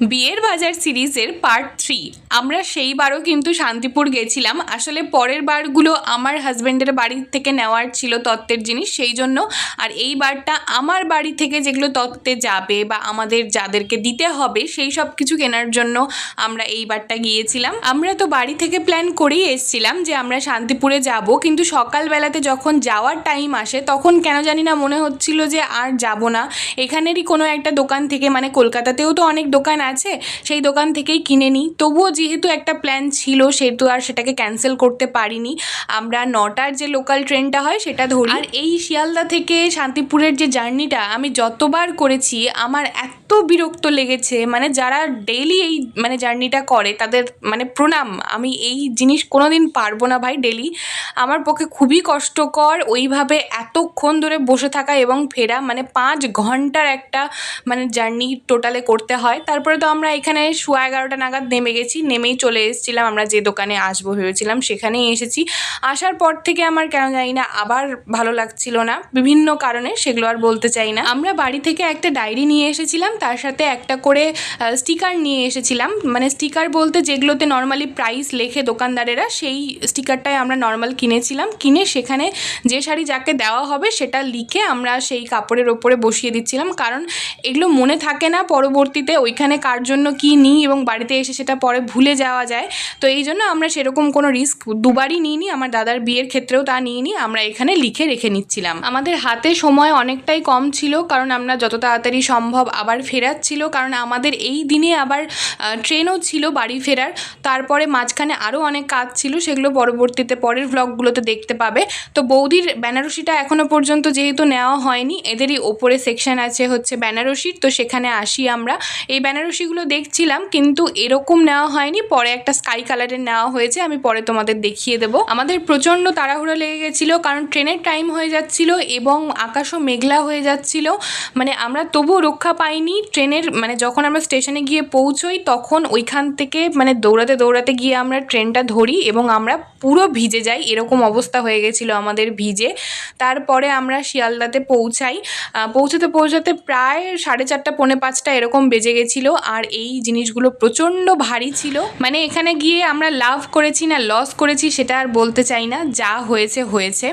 বিয়ের বাজার সিরিজের পার্ট থ্রি আমরা সেইবারও কিন্তু শান্তিপুর গেছিলাম। আসলে পরের বারগুলো আমার হাজব্যান্ডের বাড়ি থেকে নেওয়ার ছিল তত্ত্বের জিনিস, সেই জন্য। আর এই বারটা আমার বাড়ি থেকে যেগুলো তত্ত্বে যাবে বা আমাদের যাদেরকে দিতে হবে, সেই সব কিছু কেনার জন্য আমরা এই বারটা গিয়েছিলাম। আমরা তো বাড়ি থেকে প্ল্যান করেই এসেছিলাম যে আমরা শান্তিপুরে যাব। কিন্তু সকালবেলাতে যখন যাওয়ার টাইম আসে, তখন কেন জানি না মনে হচ্ছিল যে আর যাব না। এখানেরই কোনো একটা দোকান থেকে মানে কলকাতাতেও তো অনেক দোকান আছে, সেই দোকান থেকেই কিনে নিই। তবুও যেহেতু একটা প্ল্যান ছিল, সেহেতু আর সেটাকে ক্যান্সেল করতে পারিনি। আমরা নটার যে লোকাল ট্রেনটা হয়, সেটা ধরি। আর এই শিয়ালদা থেকে শান্তিপুরের যে জার্নিটা, আমি যতবার করেছি, আমার এত বিরক্ত লেগেছে। মানে যারা ডেইলি এই মানে জার্নিটা করে, তাদের মানে প্রণাম, আমি এই জিনিস কোনোদিন পারব না ভাই ডেলি আমার পক্ষে খুবই কষ্টকর ওইভাবে এতক্ষণ ধরে বসে থাকা এবং ফেরা মানে পাঁচ ঘণ্টার একটা মানে জার্নি টোটালে করতে হয়। তারপরে তো আমরা এখানে সোয়া এগারোটা নাগাদ নেমে গেছি, নেমেই চলে এসেছিলাম, আমরা যে দোকানে আসব ভেবেছিলাম সেখানেই এসেছি। আসার পর থেকে আমার কেন জানি না আবার ভালো লাগছিল না, বিভিন্ন কারণে সেগুলো আর বলতে চাই না। আমরা বাড়ি থেকে একটা ডায়েরি নিয়ে এসেছিলাম, তার সাথে একটা করে স্টিকার নিয়ে এসেছিলাম। মানে স্টিকার বলতে যেগুলোতে নর্মালি প্রাইস লেখে দোকানদারেরা, সেই স্টিকারটাই আমরা নর্মাল কিনেছিলাম। কিনে সেখানে যে শাড়ি যাকে দেওয়া হবে সেটা লিখে আমরা সেই কাপড়ের ওপরে বসিয়ে দিচ্ছিলাম। কারণ এগুলো মনে থাকে না পরবর্তীতে, ওইখানে কার জন্য কী নিই এবং বাড়িতে এসে সেটা পরে ভুলে যাওয়া যায়। তো এই জন্য আমরা সেরকম কোনো রিস্ক দুবারই নিইনি, আমার দাদার বিয়ের ক্ষেত্রেও তা নিইনি, আমরা এখানে লিখে রেখে নিচ্ছিলাম। আমাদের হাতে সময় অনেকটাই কম ছিল, কারণ আমরা যত তাড়াতাড়ি সম্ভব আবার ফেরার ছিল কারণ আমাদের এই দিনে আবার ট্রেনও ছিল বাড়ি ফেরার, তারপরে মাঝখানে আরও অনেক কাজ ছিল, সেগুলো পরবর্তীতে পরের ভ্লগগুলোতে দেখতে পাবে। তো বৌদির বেনারসিটা এখনও পর্যন্ত যেহেতু নেওয়া হয়নি, এদেরই ওপরে সেকশন আছে হচ্ছে বেনারসির, তো সেখানে আসি আমরা। এই বেনারসিগুলো দেখছিলাম, কিন্তু এরকম নেওয়া হয়নি। পরে একটা স্কাই কালারের নেওয়া হয়েছে, আমি পরে তোমাদের দেখিয়ে দেবো। আমাদের প্রচণ্ড তাড়াহুড়ো লেগে গেছিল, কারণ ট্রেনের টাইম হয়ে যাচ্ছিল এবং আকাশও মেঘলা হয়ে যাচ্ছিল। মানে আমরা তবুও রক্ষা পাইনি, ট্রেনের মানে যখন আমরা স্টেশনে গিয়ে পৌঁছোই, তখন ওইখান থেকে মানে দৌড়াতে দৌড়াতে গিয়ে আমরা ট্রেনটা ধরি এবং আমরা পুরো ভিজে যাই, এরকম অবস্থা হয়ে গেছিল আমাদের ভিজে। তারপরে আমরা শিয়ালদাতে পৌঁছাই। পৌঁছাতে পৌঁছাতে প্রায় সাড়ে চারটা, পৌনে পাঁচটা এরকম বেজে গেছিল। আর এই জিনিসগুলো প্রচণ্ড ভারী ছিল। মানে এখানে গিয়ে আমরা লাভ করেছি না লস করেছি সেটা আর বলতে চাই না যা হয়েছে হয়েছে।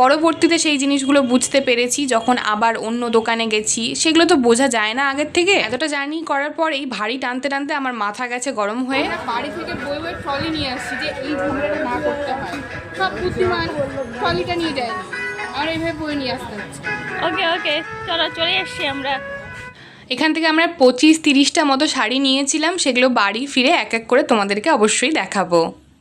পরবর্তীতে সেই জিনিসগুলো বুঝতে পেরেছি যখন আবার অন্য দোকানে গেছি। সেগুলো তো বোঝা যায় না আগের থেকে। এতটা জার্নি করার পর এই ভারী টানতে টানতে আমার মাথা গেছে গরম হয়ে। বাড়ি থেকে বই বই ট্রলি নিয়ে আসছি যে এই ঝামেলাটা না করতে হয়। সব বুদ্ধিমান ট্রলিটা নিয়ে যায়। আর এইভাবে বই নিয়ে আসতে হচ্ছে। ওকে ওকে চলো চলে এসছি আমরা। এখান থেকে আমরা পঁচিশ তিরিশটা মতো শাড়ি নিয়েছিলাম, সেগুলো বাড়ি ফিরে এক এক করে তোমাদেরকে অবশ্যই দেখাবো।